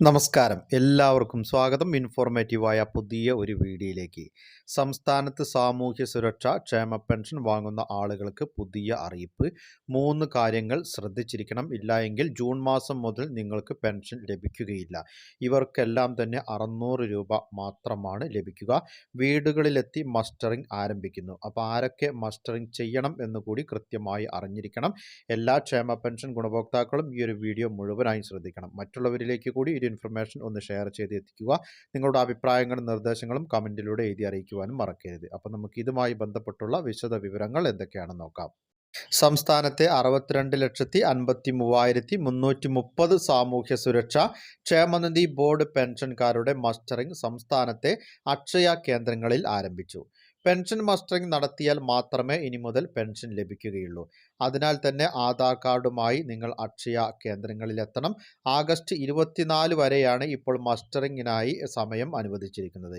നമസ്കാരം. എല്ലാവർക്കും സ്വാഗതം. ഇൻഫോർമേറ്റീവായ പുതിയ ഒരു വീഡിയോയിലേക്ക്. സംസ്ഥാനത്ത് സാമൂഹ്യ സുരക്ഷ ക്ഷേമ പെൻഷൻ വാങ്ങുന്ന ആളുകൾക്ക് പുതിയ അറിയിപ്പ്. മൂന്ന് കാര്യങ്ങൾ ശ്രദ്ധിച്ചിരിക്കണം. ഇല്ല എങ്കിൽ ജൂൺ മാസം മുതൽ നിങ്ങൾക്ക് പെൻഷൻ ലഭിക്കുകയില്ല. ഇവർക്കെല്ലാം തന്നെ അറുന്നൂറ് രൂപ മാത്രമാണ് ലഭിക്കുക. വീടുകളിലെത്തി മസ്റ്ററിംഗ് ആരംഭിക്കുന്നു. അപ്പോൾ ആരൊക്കെ മസ്റ്ററിംഗ് ചെയ്യണം എന്ന് കൂടി കൃത്യമായി അറിഞ്ഞിരിക്കണം. എല്ലാ ക്ഷേമ പെൻഷൻ ഗുണഭോക്താക്കളും ഈ ഒരു വീഡിയോ മുഴുവനായും ശ്രദ്ധിക്കണം. മറ്റുള്ളവരിലേക്ക് കൂടി ഒരു ഇൻഫർമേഷൻ ഒന്ന് ഷെയർ ചെയ്ത് എത്തിക്കുക നിങ്ങളുടെ അഭിപ്രായങ്ങളും നിർദ്ദേശങ്ങളും കമന്റിലൂടെ എഴുതി അറിയിക്കുവാനും മറക്കരുത്. അപ്പോൾ നമുക്ക് ഇതുമായി ബന്ധപ്പെട്ടുള്ള വിശദ വിവരങ്ങൾ എന്തൊക്കെയാണെന്ന് നോക്കാം. സംസ്ഥാനത്തെ അറുപത്തിരണ്ട് ലക്ഷത്തി അൻപത്തി മൂവായിരത്തി മുന്നൂറ്റി മുപ്പത് സാമൂഹ്യ സുരക്ഷ ക്ഷേമനിധി ബോർഡ് പെൻഷൻകാരുടെ മസ്റ്ററിംഗ് സംസ്ഥാനത്തെ അക്ഷയ കേന്ദ്രങ്ങളിൽ ആരംഭിച്ചു. പെൻഷൻ മസ്റ്ററിംഗ് നടത്തിയാൽ മാത്രമേ ഇനി മുതൽ പെൻഷൻ ലഭിക്കുകയുള്ളൂ. അതിനാൽ തന്നെ ആധാർ കാർഡുമായി നിങ്ങൾ അക്ഷയ കേന്ദ്രങ്ങളിലെത്തണം. ആഗസ്റ്റ് ഇരുപത്തിനാല് വരെയാണ് ഇപ്പോൾ മസ്റ്ററിങ്ങിനായി സമയം അനുവദിച്ചിരിക്കുന്നത്.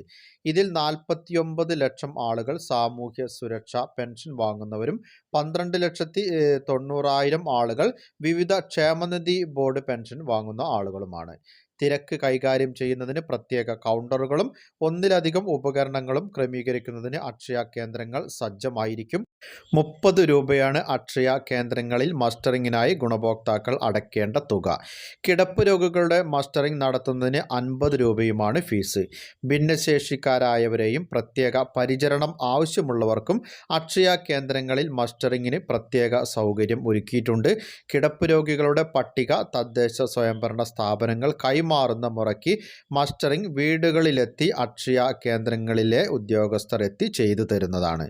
ഇതിൽ നാൽപ്പത്തിയൊമ്പത് ലക്ഷം ആളുകൾ സാമൂഹ്യ സുരക്ഷ പെൻഷൻ വാങ്ങുന്നവരും പന്ത്രണ്ട് ലക്ഷത്തി തൊണ്ണൂറായിരം ആളുകൾ വിവിധ ക്ഷേമനിധി ബോർഡ് പെൻഷൻ വാങ്ങുന്ന ആളുകളുമാണ്. തിരക്ക് കൈകാര്യം ചെയ്യുന്നതിന് പ്രത്യേക കൗണ്ടറുകളും ഒന്നിലധികം ഉപകരണങ്ങളും ക്രമീകരിക്കുന്നതിന് അക്ഷയ കേന്ദ്രങ്ങൾ സജ്ജമായിരിക്കും. മുപ്പത് രൂപയാണ് അക്ഷയ കേന്ദ്രങ്ങളിൽ മസ്റ്ററിങ്ങിനായി ഗുണഭോക്താക്കൾ അടയ്ക്കേണ്ട തുക. കിടപ്പ് രോഗികളുടെ മസ്റ്ററിംഗ് നടത്തുന്നതിന് അൻപത് രൂപയുമാണ് ഫീസ്. ഭിന്നശേഷിക്കാരായവരെയും പ്രത്യേക പരിചരണം ആവശ്യമുള്ളവർക്കും അക്ഷയ കേന്ദ്രങ്ങളിൽ മസ്റ്ററിങ്ങിന് പ്രത്യേക സൗകര്യം ഒരുക്കിയിട്ടുണ്ട്. കിടപ്പ് രോഗികളുടെ പട്ടിക തദ്ദേശ സ്വയംഭരണ സ്ഥാപനങ്ങൾ കൈമാറുന്ന മുറയ്ക്ക് മസ്റ്ററിംഗ് വീടുകളിലെത്തി അക്ഷയ കേന്ദ്രങ്ങളിലെ ഉദ്യോഗസ്ഥർ എത്തി ചെയ്തു തരുന്നതാണ്.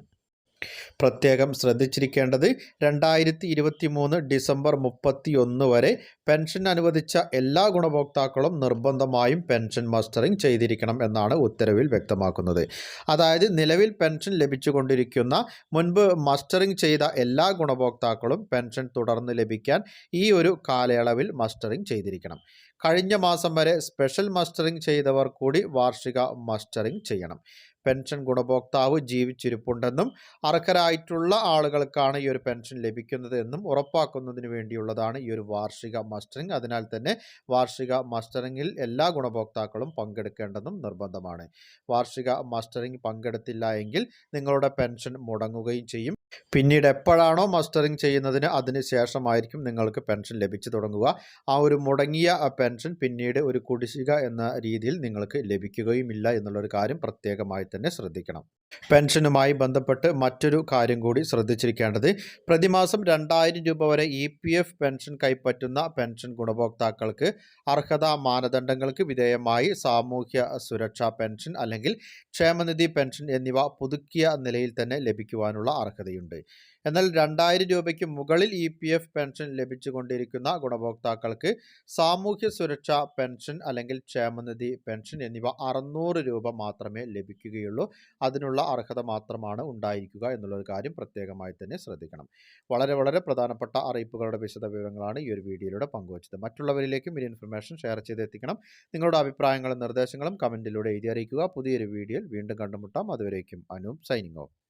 പ്രത്യേകം ശ്രദ്ധിച്ചിരിക്കേണ്ടത് രണ്ടായിരത്തി ഇരുപത്തി മൂന്ന് ഡിസംബർ മുപ്പത്തി ഒന്ന് വരെ പെൻഷൻ അനുവദിച്ച എല്ലാ ഗുണഭോക്താക്കളും നിർബന്ധമായും പെൻഷൻ മസ്റ്ററിംഗ് ചെയ്തിരിക്കണം എന്നാണ് ഉത്തരവിൽ വ്യക്തമാക്കുന്നത്. അതായത് നിലവിൽ പെൻഷൻ ലഭിച്ചുകൊണ്ടിരിക്കുന്ന മുൻപ് മസ്റ്ററിംഗ് ചെയ്ത എല്ലാ ഗുണഭോക്താക്കളും പെൻഷൻ തുടർന്ന് ലഭിക്കാൻ ഈ ഒരു കാലയളവിൽ മസ്റ്ററിംഗ് ചെയ്തിരിക്കണം. കഴിഞ്ഞ മാസം വരെ സ്പെഷ്യൽ മസ്റ്ററിംഗ് ചെയ്തവർ കൂടി വാർഷിക മസ്റ്ററിംഗ് ചെയ്യണം. പെൻഷൻ ഗുണഭോക്താവ് ജീവിച്ചിരിപ്പുണ്ടെന്നും അർഹരായിട്ടുള്ള ആളുകൾക്കാണ് ഈ ഒരു പെൻഷൻ ലഭിക്കുന്നത് എന്നും ഉറപ്പാക്കുന്നതിന് വേണ്ടിയുള്ളതാണ് ഈ ഒരു വാർഷിക മസ്റ്ററിംഗ് അതിനാൽ തന്നെ വാർഷിക മസ്റ്ററിംഗിൽ എല്ലാ ഗുണഭോക്താക്കളും പങ്കെടുക്കേണ്ടതും നിർബന്ധമാണ്. വാർഷിക മസ്റ്ററിംഗ് പങ്കെടുത്തില്ല എങ്കിൽ നിങ്ങളുടെ പെൻഷൻ മുടങ്ങുകയും ചെയ്യും. പിന്നീട് എപ്പോഴാണോ മസ്റ്ററിംഗ് ചെയ്യുന്നതിന് അതിന് ശേഷമായിരിക്കും നിങ്ങൾക്ക് പെൻഷൻ ലഭിച്ചു തുടങ്ങുക. ആ ഒരു മുടങ്ങിയ പെൻഷൻ പിന്നീട് ഒരു കുടിശ്ശിക എന്ന രീതിയിൽ നിങ്ങൾക്ക് ലഭിക്കുകയുമില്ല എന്നുള്ളൊരു കാര്യം പ്രത്യേകമായി തന്നെ ശ്രദ്ധിക്കണം. പെൻഷനുമായി ബന്ധപ്പെട്ട് മറ്റൊരു കാര്യം കൂടി ശ്രദ്ധിച്ചിരിക്കേണ്ടത് പ്രതിമാസം രണ്ടായിരം രൂപ വരെ ഇ പി എഫ് പെൻഷൻ കൈപ്പറ്റുന്ന പെൻഷൻ ഗുണഭോക്താക്കൾക്ക് അർഹതാ മാനദണ്ഡങ്ങൾക്ക് വിധേയമായി സാമൂഹ്യ സുരക്ഷാ പെൻഷൻ അല്ലെങ്കിൽ ക്ഷേമനിധി പെൻഷൻ എന്നിവ പുതുക്കിയ നിലയിൽ തന്നെ ലഭിക്കുവാനുള്ള അർഹതയുണ്ട്. എന്നാൽ രണ്ടായിരം രൂപയ്ക്ക് മുകളിൽ ഇ പി എഫ് പെൻഷൻ ലഭിച്ചുകൊണ്ടിരിക്കുന്ന ഗുണഭോക്താക്കൾക്ക് സാമൂഹ്യ സുരക്ഷാ പെൻഷൻ അല്ലെങ്കിൽ ക്ഷേമനിധി പെൻഷൻ എന്നിവ അറുന്നൂറ് രൂപ മാത്രമേ ലഭിക്കുകയുള്ളൂ. അതിനുള്ള അർഹത മാത്രമാണ് ഉണ്ടായിരിക്കുക എന്നുള്ളൊരു കാര്യം പ്രത്യേകമായി തന്നെ ശ്രദ്ധിക്കണം. വളരെ വളരെ പ്രധാനപ്പെട്ട അറിയിപ്പുകളുടെ വിശദ വിവരങ്ങളാണ് ഈ ഒരു വീഡിയോയിലൂടെ പങ്കുവച്ചത്. മറ്റുള്ളവരിലേക്കും ഈ ഇൻഫർമേഷൻ ഷെയർ ചെയ്ത് എത്തിക്കണം നിങ്ങളുടെ അഭിപ്രായങ്ങളും നിർദ്ദേശങ്ങളും കമന്റിലൂടെ എഴുതി അറിയിക്കുക. പുതിയൊരു വീഡിയോയിൽ വീണ്ടും കണ്ടുമുട്ടാം. അതുവരേക്കും അനൂപ് സൈനിങ് ഓഫ്